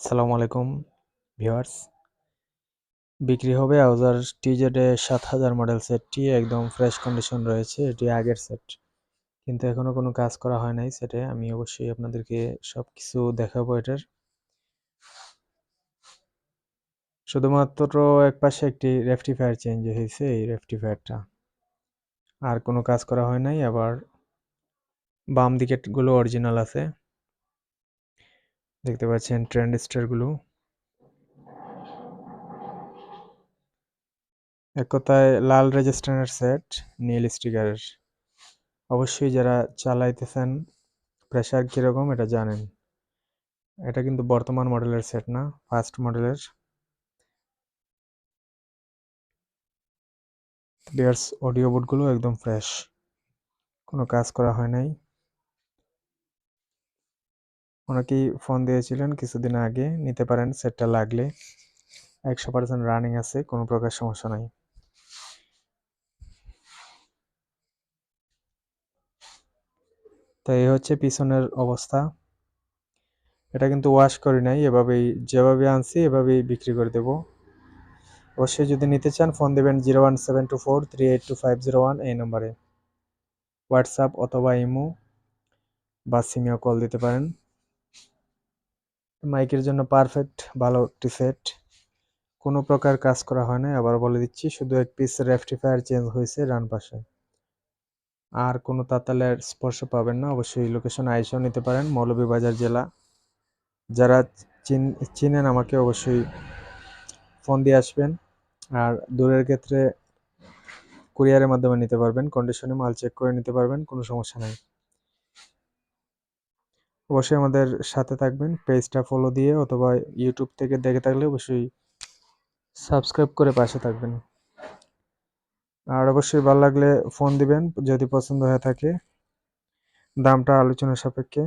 আসসালামু আলাইকুম, ভিউয়ার্স। বিক্রি হবে আউজার টিজেড সাত হাজার মডেল সেটটি একদম ফ্রেশ কন্ডিশন রয়েছে, এটি আগের সেট কিন্তু এখনও কোনো কাজ করা হয় নাই সেটে আমি অবশ্যই আপনাদেরকে সব কিছু দেখাবো এটার। শুধুমাত্র এক পাশে একটি রেফটিফায়ার চেঞ্জ হয়েছে, এই রেফটিফায়ারটা আর কোনো কাজ করা হয় নাই, আবার বাম দিকেরগুলো অরিজিনাল আছে। দেখতে পাচ্ছেন ট্রেন্ড স্টারগুলো এক কথায় লাল রেজিস্ট্যান্ডের সেট, নীল স্টিকারের। অবশ্যই যারা চালাইতেছেন প্রেশার কীরকম এটা জানেন। এটা কিন্তু বর্তমান মডেলের সেট না ফার্স্ট মডেলের। ডিয়ার্স অডিও বোর্ডগুলো একদম ফ্রেশ কোনো কাজ করা হয় নাই। অনেকেই ফোন দিয়েছিলেন কিছুদিন আগে, নিতে পারেন সেটটা লাগলে। একশো পার্সেন্ট রানিং আছে, কোনো প্রকার সমস্যা নাই। তো এই হচ্ছে পিছনের অবস্থা। এটা কিন্তু ওয়াশ করি নাই, এভাবেই, যেভাবে আনছি এভাবেই বিক্রি করে দেব। অবশ্যই যদি নিতে চান ফোন দেবেন zero one seven two four three eight two five zero one এই নম্বরে। হোয়াটসঅ্যাপ অথবা ইমো বা সিমিও কল দিতে পারেন। মাইকের জন্য পারফেক্ট ভালো একটি সেট কোনো প্রকার কাজ করা হয় না আবার বলে দিচ্ছি, শুধু এক পিস রেফটিফায়ার চেঞ্জ হয়েছে ডান পাশে। আর কোনো তাতালের স্পর্শ পাবেন না, অবশ্যই লোকেশন আইসেও নিতে পারেন, মৌলভীবাজার জেলা। যারা চিন, চিনেন আমাকে অবশ্যই ফোন দিয়ে আসবেন, আর দূরের ক্ষেত্রে কুরিয়ারের মাধ্যমে নিতে পারবেন কন্ডিশনে মাল চেক করে নিতে পারবেন, কোনো সমস্যা নাই। অবশ্যই আমাদের সাথে থাকবেন, পেজটা ফলো দিয়ে অথবা ইউটিউব থেকে দেখে থাকলে অবশ্যই সাবস্ক্রাইব করে পাশে থাকবেন। আর অবশ্যই ভালো লাগলে ফোন দিবেন, যদি পছন্দ হয়ে থাকে। দামটা আলোচনার সাপেক্ষে।